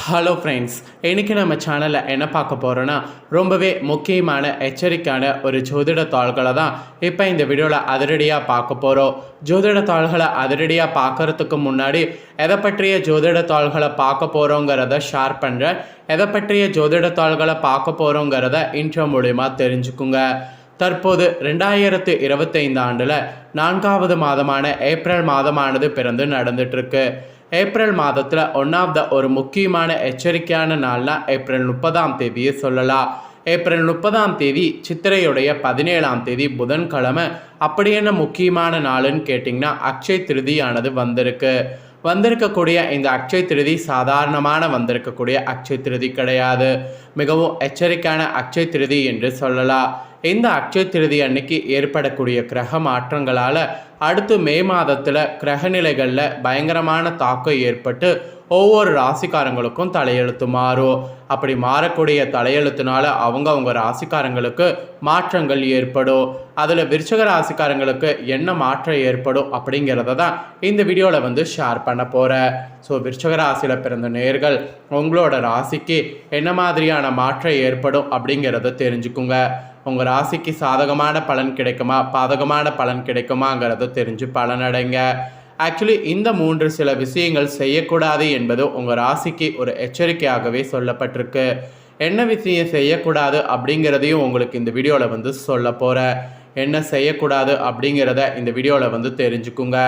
Hello friends இன்றைக்கி நம்ம சேனலில் என்ன பார்க்க போகிறோன்னா ரொம்பவே முக்கியமான எச்சரிக்கையான ஒரு ஜோதிட தாள்களை தான் இப்போ இந்த வீடியோவில் அதிரடியாக பார்க்க போகிறோம் ஜோதிட தாள்களை அதிரடியாக பார்க்கறதுக்கு முன்னாடி எதை பற்றிய ஜோதிட தாள்களை பார்க்க போகிறோங்கிறத ஷேர் பண்ணுறேன் எதை பற்றிய ஜோதிட தாள்களை பார்க்க போகிறோங்கிறத இன்ட்ரோ மூலிமா தெரிஞ்சுக்குங்க. தற்போது ரெண்டாயிரத்து இருபத்தைந்து ஆண்டில் நான்காவது மாதமான ஏப்ரல் மாதமானது பிறந்து நடந்துட்டுருக்கு ஏப்ரல் மாதத்தில் ஒன் ஆஃப் த ஒரு முக்கியமான எச்சரிக்கையான நாள்னா ஏப்ரல் முப்பதாம் தேதியை சொல்லலாம். ஏப்ரல் முப்பதாம் தேதி சித்திரையுடைய பதினேழாம் தேதி புதன்கிழமை. அப்படி என்ன முக்கியமான நாளுன்னு கேட்டிங்கன்னா அக்ஷய் திருதியானது வந்திருக்கு. வந்திருக்கக்கூடிய இந்த அக்ஷய் திருதி சாதாரணமான வந்திருக்கக்கூடிய அக்ஷய் திருதி கிடையாது. மிகவும் எச்சரிக்கையான அக்ஷய் திருதி என்று சொல்லலாம். இந்த அக்ஷய திருதி அன்னைக்கு ஏற்படக்கூடிய கிரக மாற்றங்களால் அடுத்து மே மாதத்தில் கிரகநிலைகளில் பயங்கரமான தாக்கம் ஏற்பட்டு ஒவ்வொரு ராசிக்காரங்களுக்கும் தலையெழுத்து மாறும். அப்படி மாறக்கூடிய தலையெழுத்துனால அவங்க அவங்க ராசிக்காரங்களுக்கு மாற்றங்கள் ஏற்படும். அதில் விருச்சக ராசிக்காரங்களுக்கு என்ன மாற்றம் ஏற்படும் அப்படிங்கிறத தான் இந்த வீடியோவில் வந்து ஷேர் பண்ண போகிறேன் ஸோ விருச்சக ராசியில் பிறந்த நேர்கள் உங்களோட ராசிக்கு என்ன மாதிரியான மாற்றம் ஏற்படும் அப்படிங்கிறத தெரிஞ்சுக்குங்க. உங்கள் ராசிக்கு சாதகமான பலன் கிடைக்குமா? பாதகமான பலன் கிடைக்குமாங்கிறத தெரிஞ்சு பலனடைங்க ஆக்சுவலி இந்த மூன்று சில விஷயங்கள் செய்யக்கூடாது என்பது உங்கள் ராசிக்கு ஒரு எச்சரிக்கையாகவே சொல்லப்பட்டிருக்கு. என்ன விஷயம் செய்யக்கூடாது அப்படிங்கிறதையும் உங்களுக்கு இந்த வீடியோவில் வந்து சொல்ல போகிறேன் என்ன செய்யக்கூடாது அப்படிங்கிறத இந்த வீடியோவில் வந்து தெரிஞ்சுக்குங்க.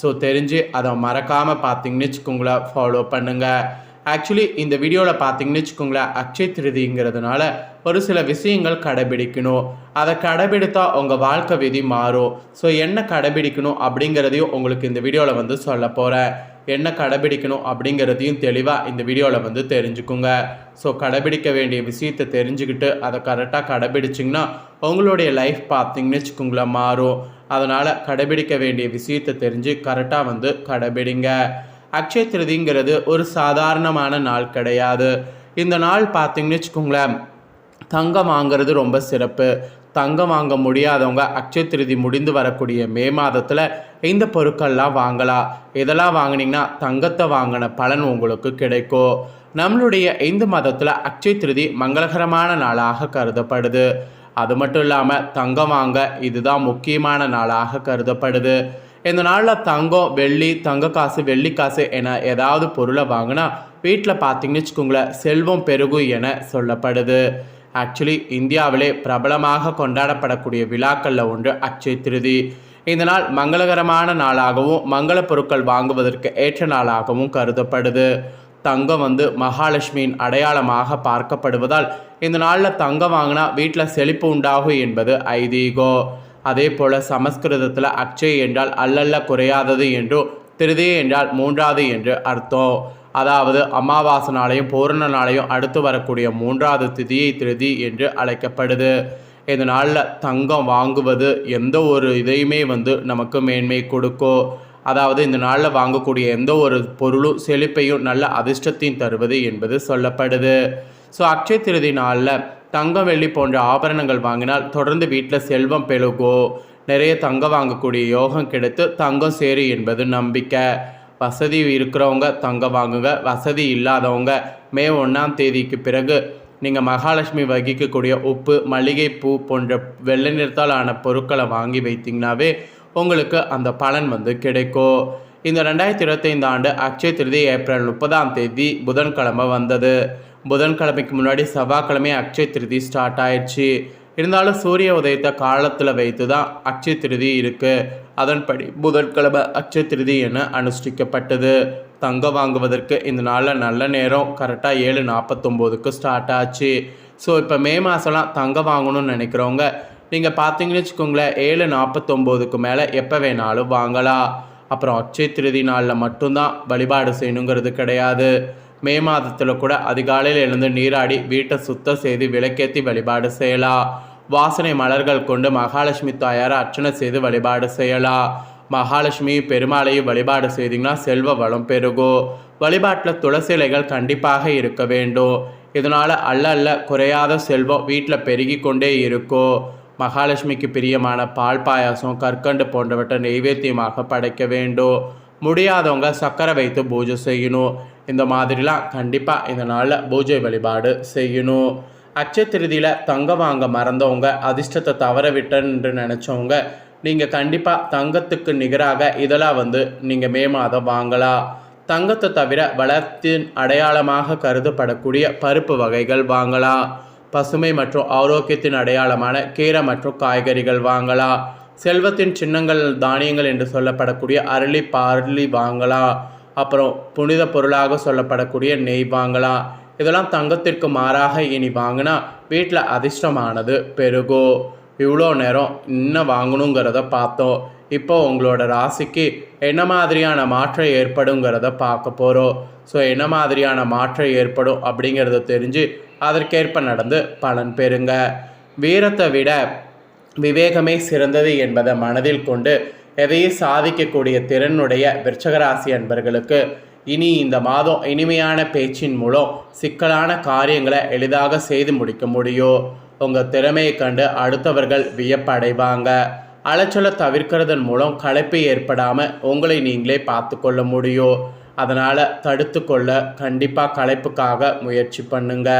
ஸோ தெரிஞ்சு அதை மறக்காமல் பார்த்தீங்கன்னு வச்சுக்கோங்களேன். ஃபாலோ பண்ணுங்கள் ஆக்சுவலி இந்த வீடியோவில் பார்த்தீங்கன்னு வச்சுக்கோங்களேன் அக்ஷய திருதிங்கிறதுனால ஒரு சில விஷயங்கள் கடைபிடிக்கணும். அதை கடைபிடித்தா உங்கள் வாழ்க்கை விதி மாறும். ஸோ என்ன கடைபிடிக்கணும் அப்படிங்கிறதையும் உங்களுக்கு இந்த வீடியோவில் வந்து சொல்ல போகிறேன் என்ன கடைபிடிக்கணும் அப்படிங்கிறதையும் தெளிவாக இந்த வீடியோவில் வந்து தெரிஞ்சுக்குங்க. ஸோ கடைபிடிக்க வேண்டிய விஷயத்தை தெரிஞ்சுக்கிட்டு அதை கரெக்டாக கடைபிடிச்சிங்கன்னா உங்களுடைய லைஃப் பார்த்தீங்கன்னு வச்சுக்கோங்களேன் மாறும். அதனால் கடைபிடிக்க வேண்டிய விஷயத்தை தெரிஞ்சு கரெக்டாக வந்து கடைபிடிங்க. அக்ஷய திருதிங்கிறது ஒரு சாதாரணமான நாள் கிடையாது. இந்த நாள் பார்த்திங்கன்னு வச்சுக்கோங்களேன் தங்கம் வாங்கிறது ரொம்ப சிறப்பு. தங்கம் வாங்க முடியாதவங்க அக்ஷய திருதி முடிந்து வரக்கூடிய மே மாதத்தில் இந்த பொருட்கள்லாம் வாங்கலாம். இதெல்லாம் வாங்கினீங்கன்னா தங்கத்தை வாங்கின பலன் உங்களுக்கு கிடைக்கும். நம்மளுடைய இந்து மதத்தில் அக்ஷய திருதி மங்களகரமான நாளாக கருதப்படுது. அது மட்டும் இல்லாமல் தங்கம் வாங்க இதுதான் முக்கியமான நாளாக கருதப்படுது. இந்த நாளில் தங்கம் வெள்ளி தங்க காசு வெள்ளி காசு என ஏதாவது பொருளை வாங்கினா வீட்டில் பார்த்தீங்கன்னு வச்சுக்கோங்களேன் செல்வம் பெருகும் என சொல்லப்படுது. ஆக்சுவலி இந்தியாவிலே பிரபலமாக கொண்டாடப்படக்கூடிய விழாக்களில் ஒன்று அக்ஷய திருதி. இந்த நாள் மங்களகரமான நாளாகவும் மங்கள பொருட்கள் வாங்குவதற்கு ஏற்ற நாளாகவும் கருதப்படுது. தங்கம் வந்து மகாலட்சுமியின் அடையாளமாக பார்க்கப்படுவதால் இந்த நாளில் தங்கம் வாங்கினா வீட்டில் செழிப்பு உண்டாகும் என்பது ஐதீகம். அதே போல சமஸ்கிருதத்தில் அக்ஷய் என்றால் அல்லல்ல குறையாதது என்றும் திருதி என்றால் மூன்றாவது என்று அர்த்தம். அதாவது அமாவாசை நாளையும் பூரண நாளையும் அடுத்து வரக்கூடிய மூன்றாவது திதியை திருதி என்று அழைக்கப்படுது. இந்த நாளில் தங்கம் வாங்குவது எந்த ஒரு இதையுமே வந்து நமக்கு மேன்மை கொடுக்கும் அதாவது இந்த நாளில் வாங்கக்கூடிய எந்த ஒரு பொருளும் செழிப்பையும் நல்ல அதிர்ஷ்டத்தையும் தருவது என்பது சொல்லப்படுது. ஸோ அக்ஷய திருதி நாளில் தங்கம் வெள்ளி போன்ற ஆபரணங்கள் வாங்கினால் தொடர்ந்து வீட்டில் செல்வம் பெருகோ. நிறைய தங்கம் வாங்கக்கூடிய யோகம் கிடைத்து தங்கம் சேரு என்பது நம்பிக்கை. வசதி இருக்கிறவங்க தங்கம் வாங்குங்க. வசதி இல்லாதவங்க மே ஒன்றாம் தேதிக்கு பிறகு நீங்கள் மகாலட்சுமி வகிக்கக்கூடிய உப்பு மல்லிகைப்பூ போன்ற வெள்ளை நிறத்தால் ஆன பொருட்களை வாங்கி வைத்தீங்கன்னாவே உங்களுக்கு அந்த பலன் வந்து கிடைக்கும். இந்த ரெண்டாயிரத்தி இருபத்தைந்து ஆண்டு அக்ஷய திருதி ஏப்ரல் முப்பதாம் தேதி புதன்கிழமை வந்தது. புதன்கிழமைக்கு முன்னாடி செவ்வாய்க்கிழமை அக்ஷய திருதி ஸ்டார்ட் ஆயிடுச்சு. இருந்தாலும் சூரிய உதயத்தை காலத்தில் வைத்து தான் அக்ஷய திருதி இருக்குது அதன்படி புதன்கிழமை அக்ஷய திருதி என அனுஷ்டிக்கப்பட்டது. தங்கம் வாங்குவதற்கு இந்த நாளில் நல்ல நேரம். கரெக்டாக ஏழு நாற்பத்தொம்போதுக்கு ஸ்டார்ட் ஆச்சு. ஸோ இப்போ மே மாதம்லாம் தங்கம் வாங்கணும்னு நினைக்கிறவங்க நீங்கள் பார்த்தீங்கன்னு வச்சுக்கோங்களேன் ஏழு நாற்பத்தொம்போதுக்கு மேலே எப்போ வேணாலும் வாங்கலாம். அப்புறம் அக்ஷய திருதி நாளில் மட்டும்தான் வழிபாடு செய்யணுங்கிறது கிடையாது. மே மாதத்தில் கூட அதிகாலையில் எழுந்து நீராடி வீட்டை சுத்தம் செய்து விளக்கேற்றி வழிபாடு செய்யலாம் வாசனை மலர்கள் கொண்டு மகாலட்சுமி தாயாரை அர்ச்சனை செய்து வழிபாடு செய்யலாம் மகாலட்சுமி பெருமாளையும் வழிபாடு செய்தீங்கன்னா செல்வ வளம் பெருகும் வழிபாட்டில் துளசி இலைகள் கண்டிப்பாக இருக்க வேண்டும். இதனால் அல்ல அல்ல குறையாத செல்வம் வீட்டில் பெருகி கொண்டே இருக்கும் மகாலட்சுமிக்கு பிரியமான பால் பாயாசம் கற்கண்டு போன்றவற்றை நெய்வேத்தியமாக படைக்க வேண்டும். முடியாதவங்க சக்கரை வைத்து பூஜை செய்யணும். இந்த மாதிரிலாம் கண்டிப்பாக இந்த நாளில் பூஜை வழிபாடு செய்யணும். அச்சய திருதியில் தங்கம் வாங்க மறந்தவங்க அதிர்ஷ்டத்தை தவற விட்டேன்னு நினச்சவங்க நீங்கள் கண்டிப்பாக தங்கத்துக்கு நிகராக இதெல்லாம் வந்து நீங்கள் மே மாதம் வாங்கலாம். தங்கத்தை தவிர வளத்தின் அடையாளமாக கருதப்படக்கூடிய பருப்பு வகைகள் வாங்கலாம். பசுமை மற்றும் ஆரோக்கியத்தின் அடையாளமான கீரை மற்றும் காய்கறிகள் வாங்கலாம். செல்வத்தின் சின்னங்கள் தானியங்கள் என்று சொல்லப்படக்கூடிய அரளி பார்லி வாங்கலாம். அப்புறம் புனித பொருளாக சொல்லப்படக்கூடிய நெய் வாங்கலாம் இதெல்லாம் தங்கத்திற்கு மாறாக இனி வாங்கினா வீட்டில் அதிர்ஷ்டமானது. பெருகோ இவ்வளோ நேரம் இன்னும் வாங்கணுங்கிறத பார்த்தோம். இப்போ உங்களோட ராசிக்கு என்ன மாதிரியான மாற்றம் ஏற்படுங்கிறத பார்க்க போகிறோம் ஸோ என்ன மாதிரியான மாற்றம் ஏற்படும் அப்படிங்கிறத தெரிஞ்சு அதற்கேற்ப நடந்து பலன் பெறுங்க. வீரத்தை விட விவேகமே சிறந்தது என்பதை மனதில் கொண்டு எதையும் சாதிக்கக்கூடிய திறனுடைய விருச்சகராசி அன்பர்களுக்கு இனி இந்த மாதம் இனிமையான பேச்சின் மூலம் சிக்கலான காரியங்களை எளிதாக செய்து முடிக்க முடியும். உங்கள் திறமையை கண்டு அடுத்தவர்கள் வியப்படைவாங்க. அலைச்சலை தவிர்க்கிறதன் மூலம் களைப்பு ஏற்படாமல் உங்களை நீங்களே பார்த்து கொள்ள முடியும். அதனால் தடுத்து கொள்ள கண்டிப்பாக களைப்புக்காக முயற்சி பண்ணுங்க.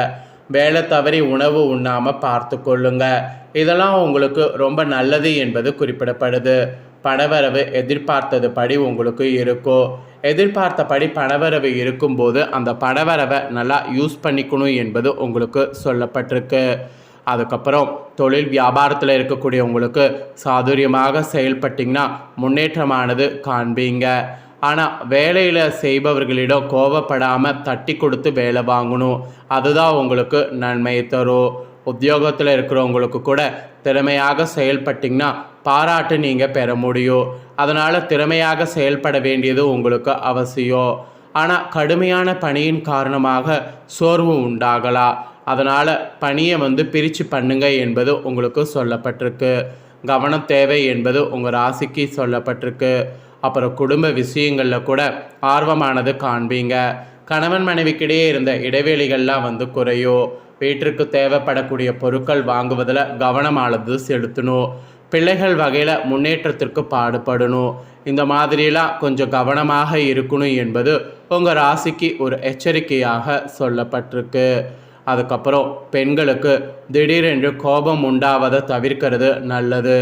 வேலை தவறி உணவு உண்ணாமல் பார்த்து கொள்ளுங்க இதெல்லாம் உங்களுக்கு ரொம்ப நல்லது என்பது குறிப்பிடப்படுது. பணவரவு எதிர்பார்த்தது படி உங்களுக்கு இருக்கும் எதிர்பார்த்தபடி பணவரவு இருக்கும்போது அந்த பணவரவை நல்லா யூஸ் பண்ணிக்கணும் என்பது உங்களுக்கு சொல்லப்பட்டிருக்கு. அதுக்கப்புறம் தொழில் வியாபாரத்தில் இருக்கக்கூடிய உங்களுக்கு சாதுரியமாக செயல்பட்டிங்கன்னா முன்னேற்றமானது காண்பீங்க. ஆனால் வேலையில் செய்பவர்களிடம் கோபப்படாமல் தட்டி கொடுத்து வேலை வாங்கணும். அதுதான் உங்களுக்கு நன்மையை தரும். உத்தியோகத்தில் இருக்கிறவங்களுக்கு கூட திறமையாக செயல்பட்டிங்கன்னா பாராட்டு நீங்கள் பெற முடியும். அதனால் திறமையாக செயல்பட வேண்டியது உங்களுக்கு அவசியம். ஆனால் கடுமையான பணியின் காரணமாக சோர்வு உண்டாகலாம் அதனால் பணியை வந்து பிரித்து பண்ணுங்க என்பது உங்களுக்கு சொல்லப்பட்டிருக்கு. கவனம் தேவை என்பது உங்கள் ராசிக்கு சொல்லப்பட்டிருக்கு. அப்புறம் குடும்ப விஷயங்களில் கூட ஆர்வமானது காண்பீங்க. கணவன் மனைவிக்கிடையே இருந்த இடைவெளிகள்லாம் வந்து குறையும். வீட்டிற்கு தேவைப்படக்கூடிய பொருட்கள் வாங்குவதில் கவனமானது செலுத்தணும். பிள்ளைகள் வகையில் முன்னேற்றத்திற்கு பாடுபடணும். இந்த மாதிரிலாம் கொஞ்சம் கவனமாக இருக்கணும் என்பது உங்கள் ராசிக்கு ஒரு எச்சரிக்கையாக சொல்லப்பட்டிருக்கு. அதுக்கப்புறம் பெண்களுக்கு திடீரென்று கோபம் உண்டாவதை தவிர்க்கிறது நல்லது.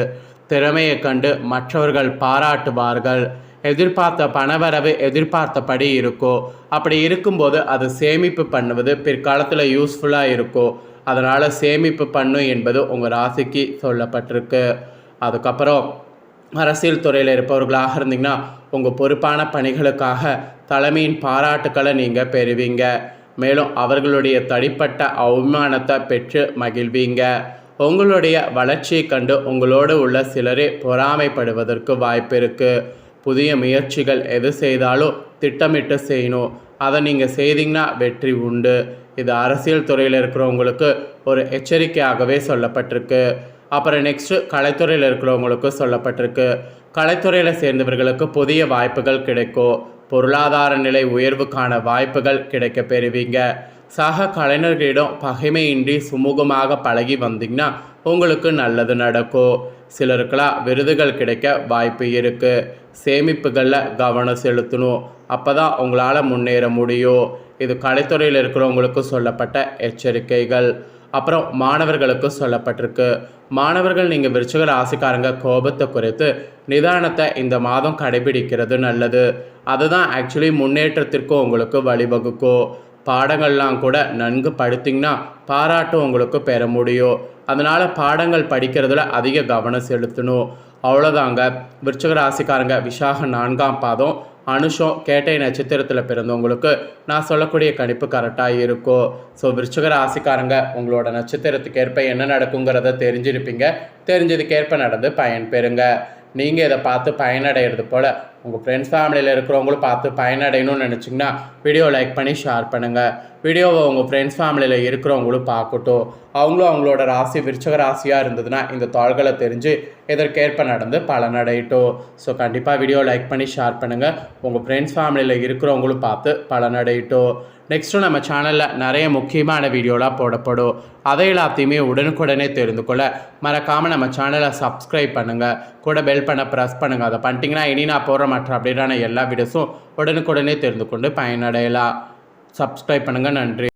திறமையை கண்டு மற்றவர்கள் பாராட்டுவார்கள். எதிர்பார்த்த பணவரவு எதிர்பார்த்தபடி இருக்கோ. அப்படி இருக்கும்போது அது சேமிப்பு பண்ணுவது பிற்காலத்தில் யூஸ்ஃபுல்லாக இருக்கோ. அதனால் சேமிப்பு பண்ணும் என்பது உங்கள் ராசிக்கு சொல்லப்பட்டிருக்கு. அதுக்கப்புறம் அரசியல் துறையில் இருப்பவர்களாக இருந்தீங்கன்னா உங்கள் பொறுப்பான பணிகளுக்காக தலைமையின் பாராட்டுக்களை நீங்கள் பெறுவீங்க. மேலும் அவர்களுடைய தனிப்பட்ட அவமானத்தை பெற்று மகிழ்வீங்க. உங்களுடைய வளர்ச்சியை கண்டு உங்களோடு உள்ள சிலரே பொறாமைப்படுவதற்கு வாய்ப்பு இருக்குது புதிய முயற்சிகள் எது செய்தாலும் திட்டமிட்டு செய்யணும். அதை நீங்கள் செய்தீங்கன்னா வெற்றி உண்டு. இது அரசியல் துறையில் இருக்கிறவங்களுக்கு ஒரு எச்சரிக்கையாகவே சொல்லப்பட்டிருக்கு. அப்புறம் நெக்ஸ்ட்டு கலைத்துறையில் இருக்கிறவங்களுக்கு சொல்லப்பட்டிருக்கு. கலைத்துறையில் சேர்ந்தவர்களுக்கு புதிய வாய்ப்புகள் கிடைக்கும். பொருளாதார நிலை உயர்வுக்கான வாய்ப்புகள் கிடைக்க பெறுவீங்க. சக கலைஞர்களிடம் பகைமையின்றி சுமூகமாக பழகி வந்தீங்கன்னா உங்களுக்கு நல்லது நடக்கும். சிலருக்கெல்லாம் விருதுகள் கிடைக்க வாய்ப்பு இருக்குது சேமிப்புகளில் கவனம் செலுத்தணும். அப்போ தான் உங்களால் முன்னேற முடியும். இது கலைத்துறையில் இருக்கிறவங்களுக்கு சொல்லப்பட்ட எச்சரிக்கைகள். அப்புறம் மாணவர்களுக்கு சொல்லப்பட்டிருக்கு. மாணவர்கள் நீங்கள் விருச்சிக ராசிக்காரங்க கோபத்தை குறைத்து நிதானத்தை இந்த மாதம் கடைபிடிக்கிறது நல்லது. அதுதான் ஆக்சுவலி முன்னேற்றத்திற்கும் உங்களுக்கு வழிவகுக்கும் பாடங்கள்லாம் கூட நன்கு படித்திங்கன்னா பாராட்டும் உங்களுக்கு பெற முடியும். அதனால் பாடங்கள் படிக்கிறதுல அதிக கவனம் செலுத்தணும். அவ்வளோதாங்க விருச்சிக ராசிக்காரங்க விசாக நான்காம் பாதம் அனுஷம் கேட்டை நட்சத்திரத்தில் பிறந்தவங்களுக்கு நான் சொல்லக்கூடிய கணிப்பு கரெக்டாக இருக்கும் ஸோ விருச்சிக ராசிக்காரங்க உங்களோட நட்சத்திரத்துக்கு ஏற்ப என்ன நடக்குங்கிறத தெரிஞ்சிருப்பீங்க. தெரிஞ்சதுக்கேற்ப நடந்து பயன் பெறுங்க. நீங்கள் இதை பார்த்து பயனடைகிறது போல் உங்கள் ஃப்ரெண்ட்ஸ் ஃபேமிலியில் இருக்கிறவங்களும் பார்த்து பயனடையணும்னு நினச்சிங்கன்னா வீடியோ லைக் பண்ணி ஷேர் பண்ணுங்கள் வீடியோவை உங்கள் ஃப்ரெண்ட்ஸ் ஃபேமிலியில் இருக்கிறவங்களும் பார்க்கட்டும். அவங்களும் அவங்களோட ராசி விருச்சக ராசியாக இருந்ததுன்னா இந்த தாள்களை தெரிஞ்சு இதற்கேற்ப நடந்து பலனடையட்டும். ஸோ கண்டிப்பாக வீடியோ லைக் பண்ணி ஷேர் பண்ணுங்கள் உங்கள் ஃப்ரெண்ட்ஸ் ஃபேமிலியில் இருக்கிறவங்களும் பார்த்து பலனடையட்டும். நெக்ஸ்ட்டு நம்ம சேனலில் நிறைய முக்கியமான வீடியோலாம் போடப்படும். அதை எல்லாத்தையுமே உடனுக்குடனே தெரிந்து கொள்ள மறக்காமல் நம்ம சேனலை சப்ஸ்கிரைப் பண்ணுங்கள் கூட பெல் பண்ண ப்ரெஸ் பண்ணுங்கள் அதை பண்ணிட்டீங்கன்னா இனி நான் போடுற மற்ற அப்டேட்டான எல்லா வீடியோஸும் உடனுக்குடனே தெரிந்து கொண்டு பயனடையலாம். சப்ஸ்கிரைப் பண்ணுங்கள் நன்றி.